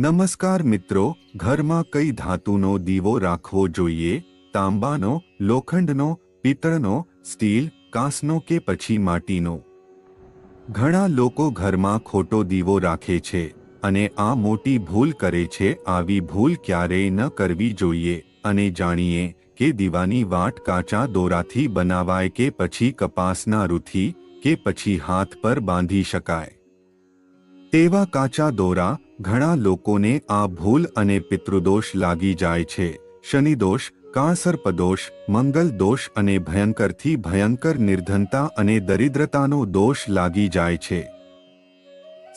નમસ્કાર મિત્રો, ઘરમાં કઈ ધાતુનો દીવો રાખવો જોઈએ? તાંબાનો, લોખંડનો, પિત્તળનો, સ્ટીલ, કાંસનો કે પછી માટીનો? ઘણા લોકો ઘરમાં ખોટો દીવો રાખે છે અને આ મોટી ભૂલ કરે છે. આવી ભૂલ ક્યારેય ન કરવી જોઈએ અને જાણીએ કે દીવાની વાટ કાચા દોરાથી બનાવાય કે પછી કપાસના રૂથી કે પછી હાથ પર બાંધી શકાય. તેવા કાચા દોરા ઘણા લોકોને આ ભૂલ અને પિતૃદોષ લાગી જાય છે. શનિદોષ કાંસર્પદોષ મંગલ દોષ અને ભયંકરથી ભયંકર નિર્ધનતા અને દરિદ્રતાનો દોષ લાગી જાય છે.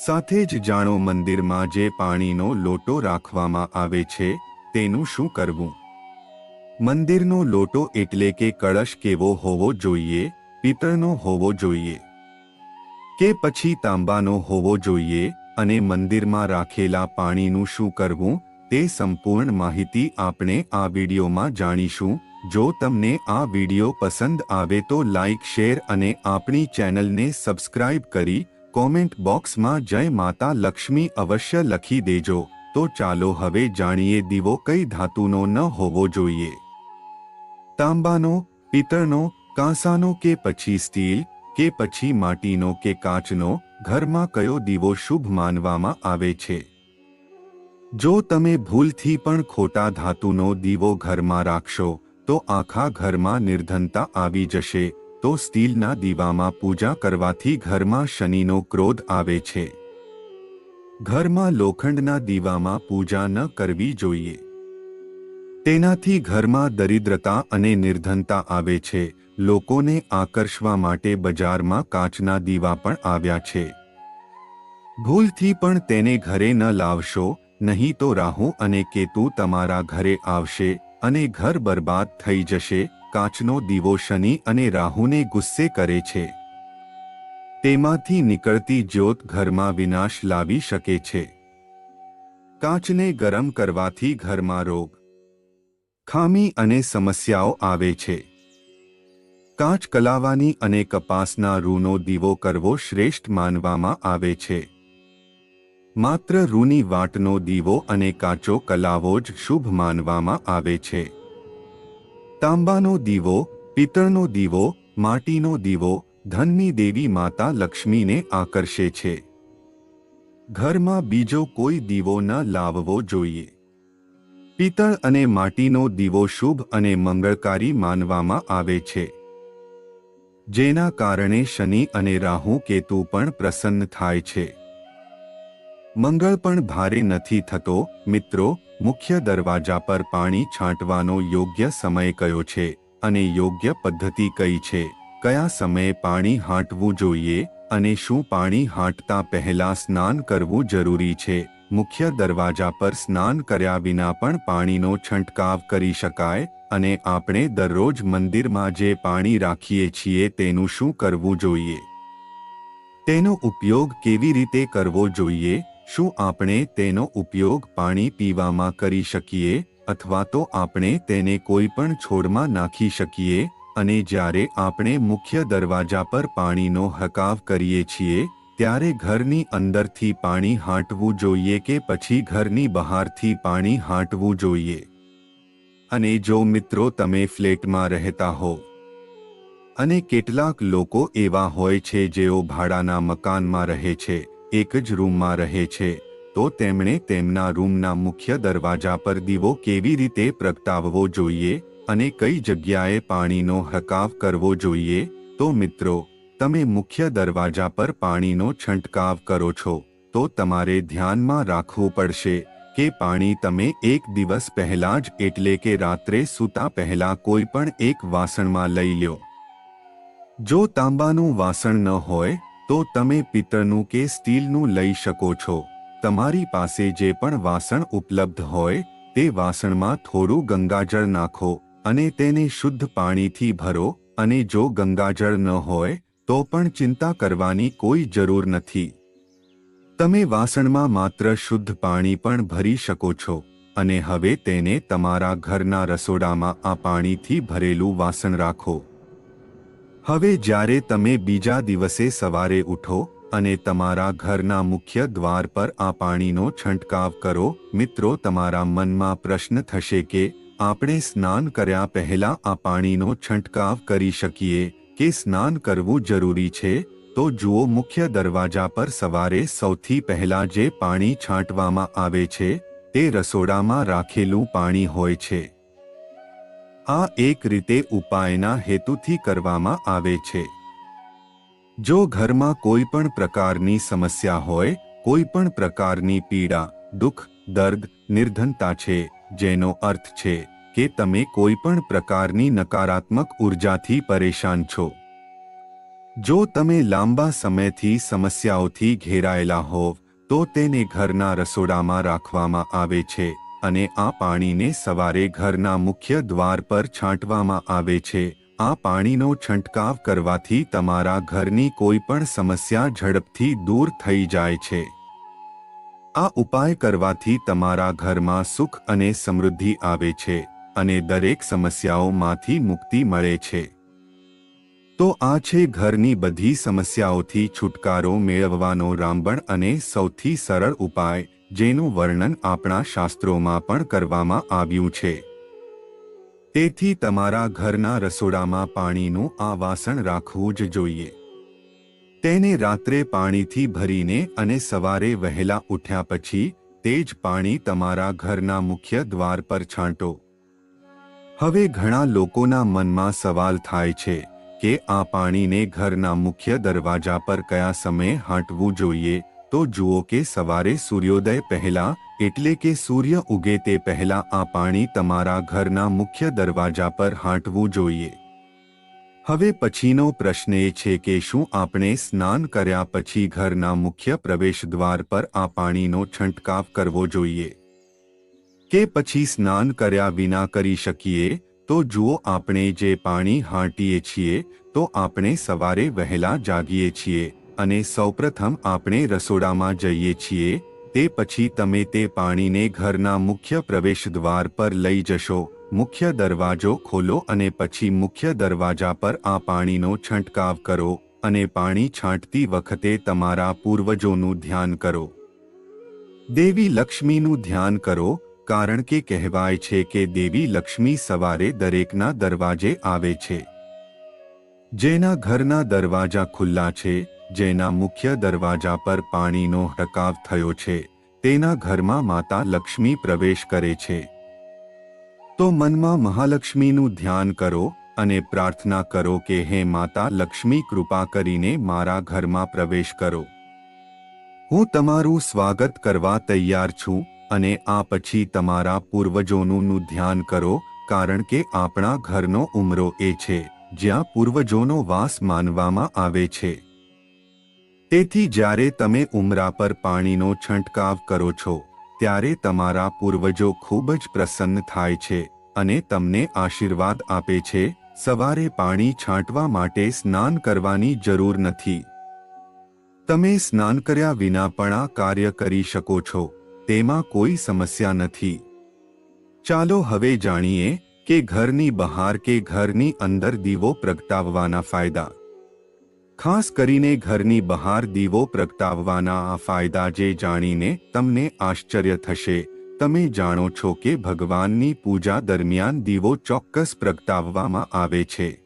સાથે જ જાણો મંદિરમાં જે પાણીનો લોટો રાખવામાં આવે છે, તેનું શું કરવું? મંદિરનો લોટો એટલે કે કળશ કેવો હોવો જોઈએ, પિત્તળનો હોવો જોઈએ કે પછી તાંબાનો હોવો જોઈએ? અને મંદિરમાં રાખેલા પાણીનું શું કરવું, તે સંપૂર્ણ માહિતી આપણે આ વિડીયોમાં જાણીશું. જો તમને આ વીડિયો પસંદ આવે તો લાઇક શેર અને આપણી ચેનલને સબસ્ક્રાઇબ કરી કોમેન્ટ બોક્સમાં જય માતા લક્ષ્મી અવશ્ય લખી દેજો. તો ચાલો હવે જાણીએ દીવો કઈ ધાતુનો ન હોવો જોઈએ. તાંબાનો, પિત્તળનો, કાંસાનો કે પછી સ્ટીલ, કે પછી માટીનો કે કાચનો ઘરમાં કયો દીવો શુભ માનવામાં આવે છે? જો તમે ભૂલથી પણ ખોટા ધાતુનો દીવો ઘરમાં રાખશો, તો આખા ઘરમાં નિર્ધનતા આવી જશે, તો સ્ટીલના દીવામાં પૂજા કરવાથી ઘરમાં શનિનો ક્રોધ આવે છે. ઘરમાં લોખંડના દીવામાં પૂજા ન કરવી જોઈએ. તેનાથી ઘરમાં દરિદ્રતા અને નિર્ધનતા આવે છે. લોકોને આકર્ષવા માટે બજારમાં કાચના દીવા પણ આવ્યા છે. ભૂલથી પણ તેને ઘરે ન લાવશો, નહીં તો રાહુ અને કેતુ તમારા ઘરે આવશે અને ઘર બરબાદ થઈ જશે. કાચનો દીવો શનિ અને રાહુને ગુસ્સે કરે છે. તેમાંથી નીકળતી જ્યોત ઘરમાં વિનાશ લાવી શકે છે. કાચને ગરમ કરવાથી ઘરમાં રોગ ખામી અને સમસ્યાઓ આવે છે. કાચ કલાવાની અને કપાસના રૂનો દીવો કરવો શ્રેષ્ઠ માનવામાં આવે છે. માત્ર રૂની વાટનો દીવો અને કાચો કલાવો જ શુભ માનવામાં આવે છે. તાંબાનો દીવો, પિત્તળનો દીવો, માટીનો દીવો, ધનની દેવી માતા લક્ષ્મીને આકર્ષે છે. ઘરમાં બીજો કોઈ દીવો ન લાવવો જોઈએ. પિત્તળ અને માટીનો દીવો શુભ અને મંગળકારી માનવામાં આવે છે. જેના કારણે શનિ અને રાહુ કેતુ પણ પ્રસન્ન થાય છે. મંગળ પણ ભારે નથી થતો, મિત્રો, મુખ્ય દરવાજા પર પાણી છાંટવાનો યોગ્ય સમય કયો છે અને યોગ્ય પદ્ધતિ કઈ છે? કયા સમયે પાણી હાંટવું જોઈએ અને શું પાણી હાંટતા પહેલા સ્નાન કરવું જરૂરી છે? મુખ્ય દરવાજા પર સ્નાન કર્યા વિના પણ પાણીનો છંટકાવ કરી શકાય અને આપણે દરરોજ મંદિરમાં જે પાણી રાખીએ છીએ તેનું શું કરવું જોઈએ? તેનો ઉપયોગ કેવી રીતે કરવો જોઈએ? શું આપણે તેનો ઉપયોગ પાણી પીવામાં કરી શકીએ અથવા તો આપણે તેને કોઈ પણ છોડમાં નાખી શકીએ? અને જ્યારે આપણે મુખ્ય દરવાજા પર પાણીનો હકાવ કરીએ છીએ ત્યારે ઘરની અંદરથી પાણી હાંટવું જોઈએ કે પછી ઘરની બહારથી પાણી હાંટવું જોઈએ? અને જો મિત્રો તમે ફ્લેટમાં રહેતા હો, અને કેટલાક લોકો એવા હોય છે જેઓ ભાડાના મકાનમાં રહે છે, એક જ રૂમમાં રહે છે, તો તેમણે તેમના રૂમના મુખ્ય દરવાજા પર દીવો કેવી રીતે પ્રગટાવવો જોઈએ અને કઈ જગ્યાએ પાણીનો હકાવ કરવો જોઈએ? તો મિત્રો તમે મુખ્ય દરવાજા પર પાણીનો છંટકાવ કરો છો, તો તમારે ધ્યાનમાં રાખવું પડશે કે પાણી તમે એક દિવસ પહેલા જ એટલે કે રાત્રે સૂતા પહેલા કોઈ પણ એક વાસણમાં લઈ લ્યો. જો તાંબાનું વાસણ ન હોય, તો તમે પિત્તળનું કે સ્ટીલનું લઈ શકો છો. તમારી પાસે જે પણ વાસણ ઉપલબ્ધ હોય, તે વાસણમાં થોડું ગંગાજળ નાખો અને તેને શુદ્ધ પાણીથી ભરો અને જો ગંગાજળ ન હોય તો પણ ચિંતા કરવાની કોઈ જરૂર નથી. તમે વાસણમાં માત્ર શુદ્ધ પાણી પણ ભરી શકો છો, અને હવે તેને તમારા ઘરના રસોડામાં આ પાણીથી ભરેલું વાસણ રાખો. હવે જ્યારે તમે બીજા દિવસે સવારે ઉઠો, અને તમારા ઘરના મુખ્ય દ્વાર પર આ પાણીનો છંટકાવ કરો, મિત્રો તમારા મનમાં પ્રશ્ન થશે કે, આપણે સ્નાન કર્યા પહેલા આ પાણીનો છંટકાવ કરી શકીએ? કે સ્નાન કરવું જરૂરી છે, તો જુઓ મુખ્ય દરવાજા પર સવારે સૌથી પહેલા જે પાણી છાંટવામાં આવે છે, તે રસોડામાં રાખેલું પાણી હોય છે. આ એક રીતે ઉપાયના હેતુથી કરવામાં આવે છે. જો ઘરમાં કોઈ પણ પ્રકારની સમસ્યા હોય, કોઈ પણ પ્રકારની પીડા, દુઃખ, દર્દ, નિર્ધનતા છે, જેનો અર્થ છે કે તમે કોઈ પણ પ્રકારની નકારાત્મક ઉર્જાથી પરેશાન છો. જો તમે લાંબા સમયથી સમસ્યાઓથી ઘેરાયેલા હોવ, તો તેને ઘરના રસોડામાં રાખવામાં આવે છે અને આ પાણીને સવારે ઘરના મુખ્ય દ્વાર પર છાંટવામાં આવે છે. આ પાણીનો છંટકાવ કરવાથી તમારા ઘરની કોઈ પણ સમસ્યા ઝડપથી દૂર થઈ જાય છે. આ ઉપાય કરવાથી તમારા ઘરમાં સુખ અને સમૃદ્ધિ આવે છે. અને દરેક સમસ્યાઓમાંથી મુક્તિ મળે છે. તો આ છે ઘરની બધી સમસ્યાઓથી છુટકારો મેળવવાનો રામબણ અને સૌથી સરળ ઉપાય, જેનું વર્ણન આપણા શાસ્ત્રોમાં પણ કરવામાં આવ્યું છે. તેથી તમારા ઘરના રસોડામાં પાણીનું આ વાસણ રાખવું જ જોઈએ. તેને રાત્રે પાણીથી ભરીને અને સવારે વહેલા ઉઠ્યા પછી, તે જ પાણી તમારા ઘરના મુખ્ય દ્વાર પર છાંટો. હવે ઘણા લોકોના મનમાં સવાલ થાય છે કે આ પાણીને ઘરના મુખ્ય દરવાજા પર કયા સમયે હાંટવું જોઈએ? તો જુઓ કે સવારે સૂર્યોદય પહેલા એટલે કે સૂર્ય ઉગે તે પહેલા આ પાણી તમારા ઘરના મુખ્ય દરવાજા પર હાંટવું જોઈએ. હવે પછીનો પ્રશ્ન એ છે કે શું આપણે સ્નાન કર્યા પછી ઘરના મુખ્ય પ્રવેશ દ્વાર પર આ પાણીનો છંટકાવ કરવો જોઈએ? કે પછી સ્નાન કર્યા વિના કરી શકીએ? તો જુઓ આપણે જે પાણી હાંટીએ છીએ, તો આપણે સવારે વહેલા જાગીએ છીએ અને સૌપ્રથમ આપણે રસોડામાં જઈએ છીએ, તે પછી તમે તે પાણીને ઘરના મુખ્ય પ્રવેશ દ્વાર પર લઈ જશો, મુખ્ય દરવાજો ખોલો અને પછી મુખ્ય દરવાજા પર આ પાણીનો છંટકાવ કરો અને પાણી છાંટતી વખતે તમારા પૂર્વજોનું ધ્યાન કરો. દેવી લક્ષ્મીનું ધ્યાન કરો કારણ કે કહેવાય છે કે દેવી લક્ષ્મી સવારે દરેકના દરવાજે આવે છે. જેના ઘરના દરવાજા ખુલ્લા છે, જેના મુખ્ય દરવાજા પર પાણીનો ટકાવ થયો છે, તેના ઘરમાં માતા લક્ષ્મી પ્રવેશ કરે છે. તો મનમાં મહાલક્ષ્મીનું ધ્યાન કરો અને પ્રાર્થના કરો કે હે માતા લક્ષ્મી કૃપા કરીને મારા ઘરમાં પ્રવેશ કરો. હું તમારું સ્વાગત કરવા તૈયાર છું અને આ પછી તમારા પૂર્વજોનું ધ્યાન કરો, કારણ કે આપણા ઘરનો ઉમરો એ છે, જ્યાં પૂર્વજોનો વાસ માનવામાં આવે છે. તેથી જ્યારે તમે ઉમરા પર પાણીનો છંટકાવ કરો છો, ત્યારે તમારા પૂર્વજો ખૂબ જ પ્રસન્ન થાય છે અને તમને આશીર્વાદ આપે છે, સવારે પાણી છાંટવા માટે સ્નાન કરવાની જરૂર નથી. તમે સ્નાન કર્યા વિના પણ આ કાર્ય કરી શકો છો. તેમાં કોઈ સમસ્યા નથી. ચાલો હવે જાણીએ કે ઘરની બહાર કે ઘરની અંદર દીવો પ્રગટાવવાના ફાયદા. ખાસ કરીને ઘરની બહાર દીવો પ્રગટાવવાના આ ફાયદા જે જાણીને તમને આશ્ચર્ય થશે. તમે જાણો છો કે ભગવાનની પૂજા દરમિયાન દીવો ચોક્કસ પ્રગટાવવામાં આવે છે.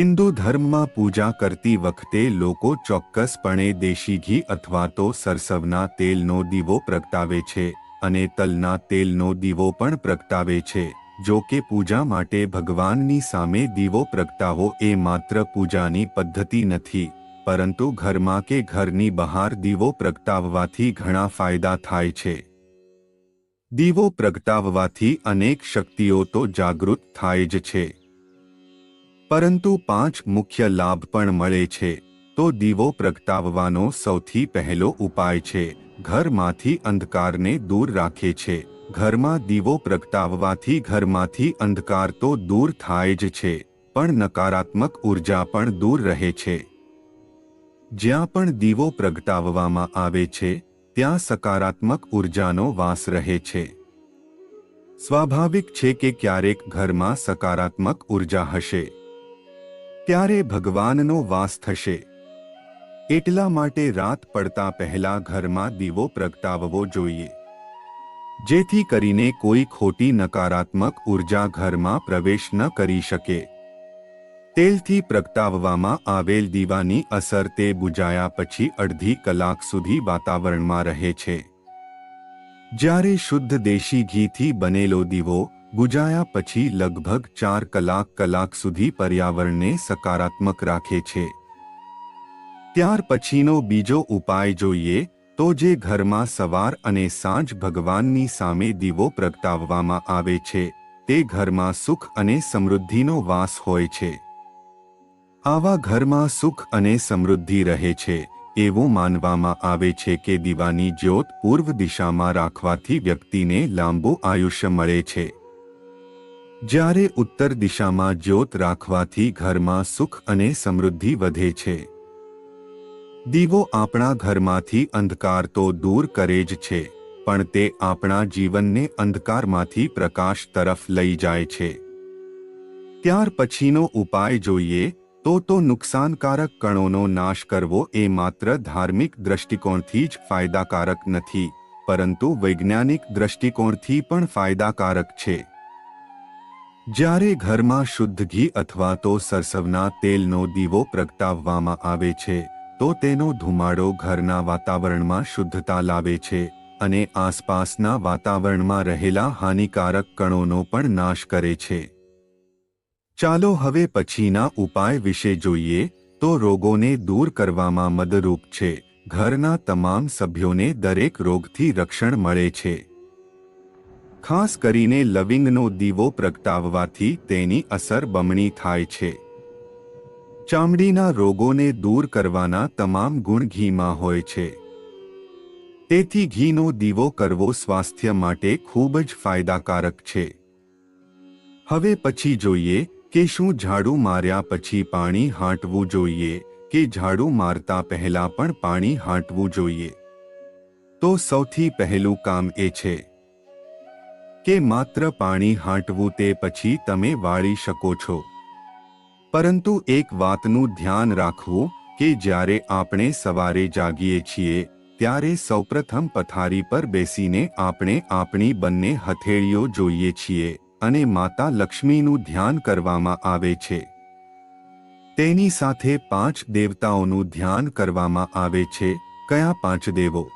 હિન્દુ ધર્મમાં પૂજા કરતી વખતે લોકો ચોક્કસપણે દેશી ઘી અથવા તો સરસવના તેલનો દીવો પ્રગટાવે છે અને તલના તેલનો દીવો પણ પ્રગટાવે છે. જો કે પૂજા માટે ભગવાનની સામે દીવો પ્રગટાવો એ માત્ર પૂજાની પદ્ધતિ નથી, પરંતુ ઘરમાં કે ઘરની બહાર દીવો પ્રગટાવવાથી ઘણા ફાયદા થાય છે. દીવો પ્રગટાવવાથી અનેક શક્તિઓ તો જાગૃત થાય જ છે. પરંતુ પાંચ મુખ્ય લાભ પણ મળે છે, તો દીવો પ્રગટાવવાનો સૌથી પહેલો ઉપાય છે, ઘરમાંથી અંધકારને દૂર રાખે છે. ઘરમાં દીવો પ્રગટાવવાથી ઘરમાંથી અંધકાર તો દૂર થાય જ છે, પણ નકારાત્મક ઊર્જા પણ દૂર રહે છે. જ્યાં પણ દીવો પ્રગટાવવામાં આવે છે, ત્યાં સકારાત્મક ઉર્જાનો વાસ રહે છે. સ્વાભાવિક છે કે ક્યારેક ઘરમાં સકારાત્મક ઊર્જા હશે. ત્યારે ભગવાનનો વાસ થશે. એટલા માટે રાત પડતા પહેલા ઘરમાં દીવો પ્રગટાવવો જોઈએ. જેથી કરીને કોઈ ખોટી નકારાત્મક ઊર્જા ઘરમાં પ્રવેશ ન કરી શકે. તેલથી પ્રગટાવવામાં આવેલ દીવાની અસર તે બુજાયા પછી અડધી કલાક સુધી વાતાવરણમાં રહે છે. જ્યારે શુદ્ધ દેશી ઘીથી બનેલો દીવો બુજાયા પછી લગભગ ચાર કલાક કલાક સુધી પર્યાવરણને સકારાત્મક રાખે છે. ત્યાર પછીનો બીજો ઉપાય જોઈએ તો જે ઘરમાં સવાર અને સાંજ ભગવાનની સામે દીવો પ્રગટાવવામાં આવે છે, તે ઘરમાં સુખ અને સમૃદ્ધિનો વાસ હોય છે. આવા ઘરમાં સુખ અને સમૃદ્ધિ રહે છે, એવું માનવામાં આવે છે કે દીવાની જ્યોત પૂર્વ દિશામાં રાખવાથી વ્યક્તિને લાંબુ આયુષ્ય મળે છે. જ્યારે ઉત્તર દિશામાં જ્યોત રાખવાથી ઘરમાં સુખ અને સમૃદ્ધિ વધે છે. દીવો આપણા ઘરમાંથી અંધકાર તો દૂર કરે જ છે, પણ તે આપણા જીવનને અંધકારમાંથી પ્રકાશ તરફ લઈ જાય છે. ત્યાર પછીનો ઉપાય જોઈએ, તો તો નુકસાનકારક કણોનો નાશ કરવો એ માત્ર ધાર્મિક દ્રષ્ટિકોણથી જ ફાયદાકારક નથી, પરંતુ વૈજ્ઞાનિક દ્રષ્ટિકોણથી પણ ફાયદાકારક છે. જ્યારે ઘરમાં શુદ્ધ ઘી અથવા તો સરસવના તેલનો દીવો પ્રગટાવવામાં આવે છે, તો તેનો ધુમાડો ઘરના વાતાવરણમાં શુદ્ધતા લાવે છે અને આસપાસના વાતાવરણમાં રહેલા હાનિકારક કણોનો પણ નાશ કરે છે. ચાલો હવે પછીના ઉપાય વિશે જોઈએ, તો રોગોને દૂર કરવામાં મદરૂપ છે. ઘરના તમામ સભ્યોને દરેક રોગથી રક્ષણ મળે છે. ખાસ કરીને લવિંગનો દીવો પ્રગટાવવાથી તેની અસર બમણી થાય છે. ચામડીના રોગોને દૂર કરવાના તમામ ગુણ ઘીમાં હોય છે. તેથી ઘીનો દીવો કરવો સ્વાસ્થ્ય માટે ખૂબ જ ફાયદાકારક છે. હવે પછી જોઈએ કે શું ઝાડુ માર્યા પછી પાણી હાંટવું જોઈએ કે ઝાડુ મારતા પહેલા પણ પાણી હાંટવું જોઈએ. તો સૌથી પહેલું કામ એ છે કે માત્ર પાણી હાંટવું તે પછી તમે વાળી શકો છો. પરંતુ એક વાતનું ધ્યાન રાખવું કે જ્યારે આપણે સવારે જાગીએ છીએ, ત્યારે સૌપ્રથમ પથારી પર બેસીને આપણે આપણી બંને હથેળીઓ જોઈએ છીએ અને માતા લક્ષ્મીનું ધ્યાન કરવામાં આવે છે. તેની સાથે પાંચ દેવતાઓનું ધ્યાન કરવામાં આવે છે. કયા પાંચ દેવો?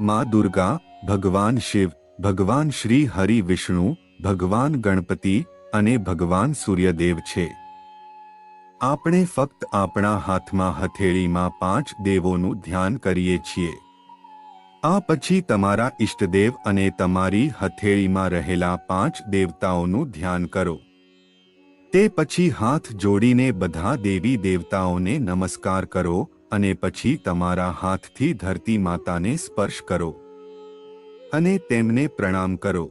મા દુર્ગા, ભગવાન શિવ ભગવાન શ્રી હરિ વિષ્ણુ, ભગવાન ગણપતિ અને ભગવાન સૂર્યદેવ છે. આપણે ફક્ત આપણા હાથમાં હથેળીમાં પાંચ દેવોનું ધ્યાન કરીએ છીએ. આ પછી તમારા ઇષ્ટદેવ અને તમારી હથેળીમાં રહેલા પાંચ દેવતાઓનું ધ્યાન કરો. તે પછી હાથ જોડીને બધા દેવી દેવતાઓને નમસ્કાર કરો અને પછી તમારા હાથથી ધરતી માતાને સ્પર્શ કરો. અને તેમને પ્રણામ કરો.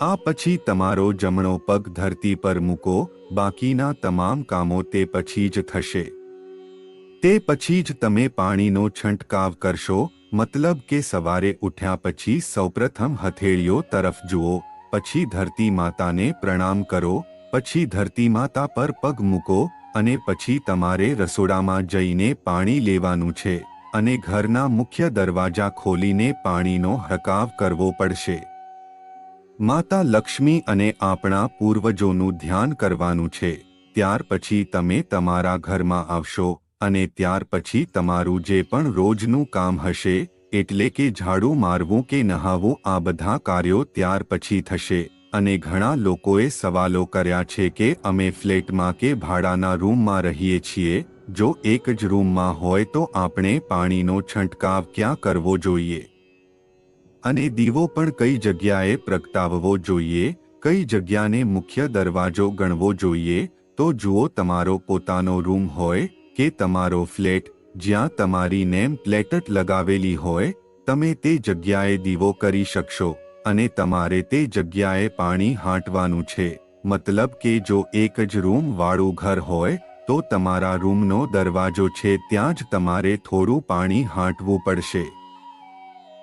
આ પછી તમારો જમણો પગ ધરતી પર મૂકો, બાકીના તમામ કામો તે પછી જ થશે. તે પછી જ તમે પાણીનો છંટકાવ કરશો, મતલબ કે સવારે ઉઠ્યા પછી સૌપ્રથમ હથેળીઓ તરફ જુઓ, પછી ધરતી માતાને પ્રણામ કરો, પછી ધરતી માતા પર પગ મૂકો, અને પછી તમારે રસોડામાં જઈને પાણી લેવાનું છે. અને ઘરના મુખ્ય દરવાજા ખોલીને પાણીનો હકાવ કરવો પડશે. માતા લક્ષ્મી અને આપણા પૂર્વજોનું ધ્યાન કરવાનું છે, ત્યાર પછી તમે તમારા ઘરમાં આવશો અને ત્યાર પછી તમારું જે પણ રોજનું કામ હશે, એટલે કે ઝાડુ મારવું કે નહાવું, આ બધા કાર્યો ત્યાર પછી થશે. અને ઘણા લોકોએ સવાલો કર્યા છે કે અમે ફ્લેટમાં કે ભાડાના રૂમમાં રહીએ છીએ જો એક જ રૂમમાં હોય તો આપણે પાણીનો છંટકાવ ક્યાં કરવો જોઈએ? અને દીવો પણ કઈ જગ્યાએ પ્રગટાવવો જોઈએ? કઈ જગ્યાને મુખ્ય દરવાજો ગણવો જોઈએ? તો જુઓ તમારો પોતાનો રૂમ હોય કે તમારો ફ્લેટ, જ્યાં તમારી નેમ પ્લેટટ લગાવેલી હોય, તમે તે જગ્યાએ દીવો કરી શકશો અને તમારે તે જગ્યાએ પાણી હાંટવાનું છે. મતલબ કે જો એક જ રૂમ વાળું ઘર હોય તો તમારા રૂમનો દરવાજો છે ત્યાં જ તમારે થોડું પાણી હાંટવું પડશે.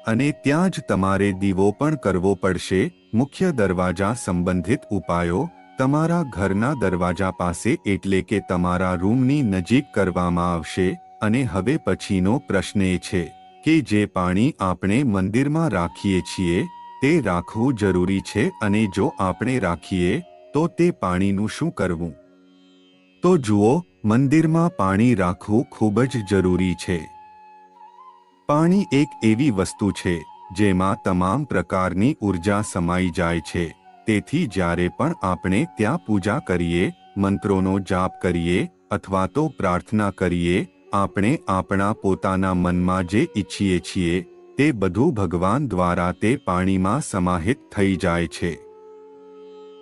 અને ત્યાં જ તમારે દીવો પણ કરવો પડશે. મુખ્ય દરવાજા સંબંધિત ઉપાયો, તમારા ઘરના દરવાજા પાસે એટલે કે તમારા રૂમની નજીક કરવામાં આવશે, અને હવે પછીનો પ્રશ્ન એ છે કે જે પાણી આપણે મંદિરમાં રાખીએ છીએ, તે રાખવું જરૂરી છે અને જો આપણે રાખીએ, તો તે પાણીનું શું કરવું? તો જુઓ, મંદિરમાં પાણી રાખવું ખૂબ જ જરૂરી છે. પાણી એક એવી વસ્તુ છે, જેમાં તમામ પ્રકારની ઊર્જા સમાઈ જાય છે. તેથી જ્યારે પણ આપણે ત્યાં પૂજા કરીએ, મંત્રોનો જાપ કરીએ, અથવા તો પ્રાર્થના કરીએ, આપણે આપણા પોતાના મનમાં જે ઈચ્છીએ છીએ, તે બધું ભગવાન દ્વારા તે પાણીમાં સમાહિત થઈ જાય છે.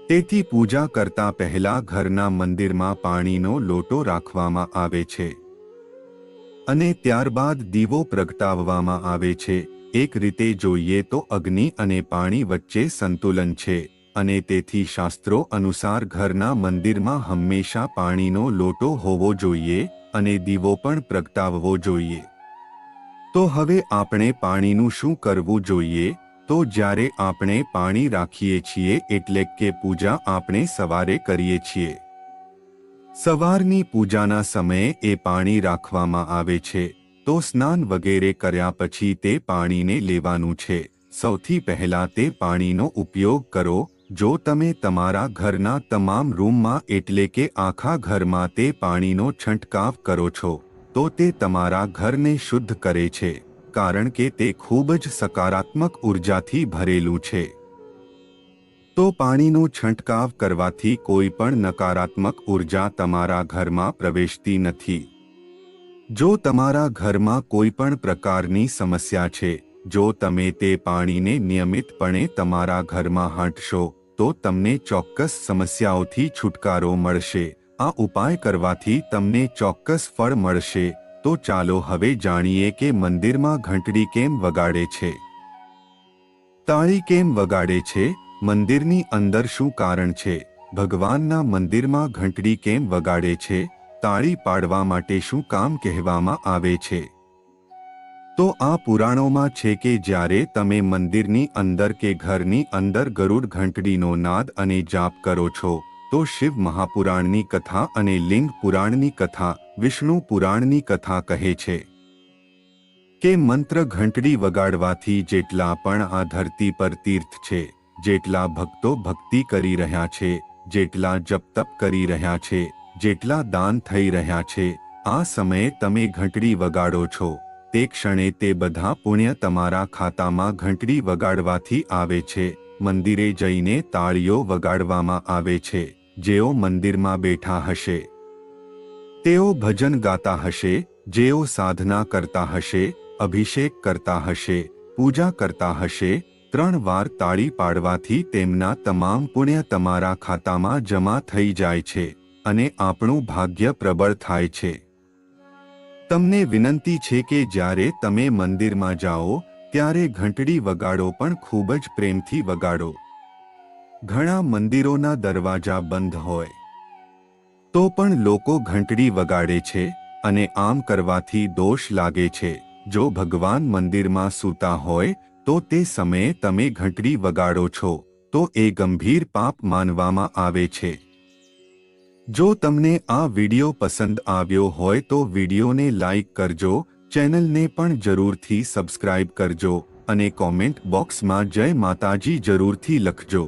તેથી પૂજા કરતા પહેલા ઘરના મંદિરમાં પાણીનો લોટો રાખવામાં આવે છે. અને ત્યારબાદ દીવો પ્રગટાવવામાં આવે છે. એક રીતે જોઈએ તો અગ્નિ અને પાણી વચ્ચે સંતુલન છે અને તેથી શાસ્ત્રો અનુસાર ઘરના મંદિરમાં હંમેશા પાણીનો લોટો હોવો જોઈએ અને દીવો પણ પ્રગટાવવો જોઈએ. તો હવે આપણે પાણીનું શું કરવું જોઈએ? તો જ્યારે આપણે પાણી રાખીએ છીએ એટલે કે પૂજા આપણે સવારે કરીએ છીએ. સવારની પૂજાના સમયે એ પાણી રાખવામાં આવે છે, તો સ્નાન વગેરે કર્યા પછી તે પાણીને લેવાનું છે. સૌથી પહેલા તે પાણીનો ઉપયોગ કરો, જો તમે તમારા ઘરના તમામ રૂમમાં એટલે કે આખા ઘરમાં તે પાણીનો છંટકાવ કરો છો, તો તે તમારા ઘરને શુદ્ધ કરે છે. કારણ કે તે ખૂબ જ સકારાત્મક ઉર્જાથી ભરેલું છે. તો પાણીનો છંટકાવ કરવાથી કોઈ પણ નકારાત્મક ઊર્જા તમારા ઘરમાં પ્રવેશતી નથી. જો તમારા ઘરમાં કોઈ પણ પ્રકારની સમસ્યા છે, જો તમે તે પાણીને નિયમિતપણે તમારા ઘરમાં હાંટશો, તો તમને ચોક્કસ સમસ્યાઓથી છુટકારો મળશે. આ ઉપાય કરવાથી તમને ચોક્કસ ફળ મળશે. તો ચાલો હવે જાણીએ કે મંદિરમાં ઘંટડી કેમ વગાડે છે. તાળી કેમ વગાડે છે? મંદિરની અંદર શું કારણ છે? ભગવાનના મંદિરમાં ઘંટડી કેમ વગાડે છે? તાળી પાડવા માટે શું કામ કહેવામાં આવે છે? તો આ પુરાણોમાં છે કે જ્યારે તમે મંદિરની અંદર કે ઘરની અંદર ગરુડ ઘંટડીનો નાદ અને જાપ કરો છો, તો શિવ મહાપુરાણની કથા અને લિંગ પુરાણની કથા વિષ્ણુ પુરાણની કથા કહે છે કે મંત્ર ઘંટડી વગાડવાથી જેટલા પણ આ ધરતી પર તીર્થ છે, જેટલા ભક્તો ભક્તિ કરી રહ્યા છે, જેટલા જપતપ કરી રહ્યા છે, જેટલા દાન થઈ રહ્યા છે, આ સમયે તમે ઘંટડી વગાડો છો. તે ક્ષણે તે બધા પુણ્ય તમારા ખાતામાં ઘંટડી વગાડવાથી આવે છે. મંદિરે જઈને તાળીઓ વગાડવામાં આવે છે. જેઓ મંદિરમાં બેઠા હશે. તેઓ ભજન ગાતા હશે, જેઓ સાધના કરતા હશે, અભિષેક કરતા હશે, પૂજા કરતા હશે, ત્રણ વાર તાળી પાડવાથી તેમના તમામ પુણ્ય તમારા ખાતામાં જમા થઈ જાય છે અને આપણું ભાગ્ય પ્રબળ થાય છે. તમને વિનંતી છે કે જ્યારે તમે મંદિરમાં જાઓ, ત્યારે ઘંટડી વગાડો પણ ખૂબ જ પ્રેમથી વગાડો. ઘણા મંદિરોના દરવાજા બંધ હોય. તો પણ લોકો ઘંટડી વગાડે છે અને આમ કરવાથી દોષ લાગે છે. જો ભગવાન મંદિરમાં સૂતા હોય, તો તે સમયે તમે ઘંટડી વગાડો છો, તો એ ગંભીર પાપ માનવામાં આવે છે. જો તમને આ વિડિયો પસંદ આવ્યો હોય તો વિડિયોને લાઇક કરજો, ચેનલને પણ જરૂરથી સબસ્ક્રાઇબ કરજો અને કોમેન્ટ બોક્સમાં જય માતાજી જરૂરથી લખજો.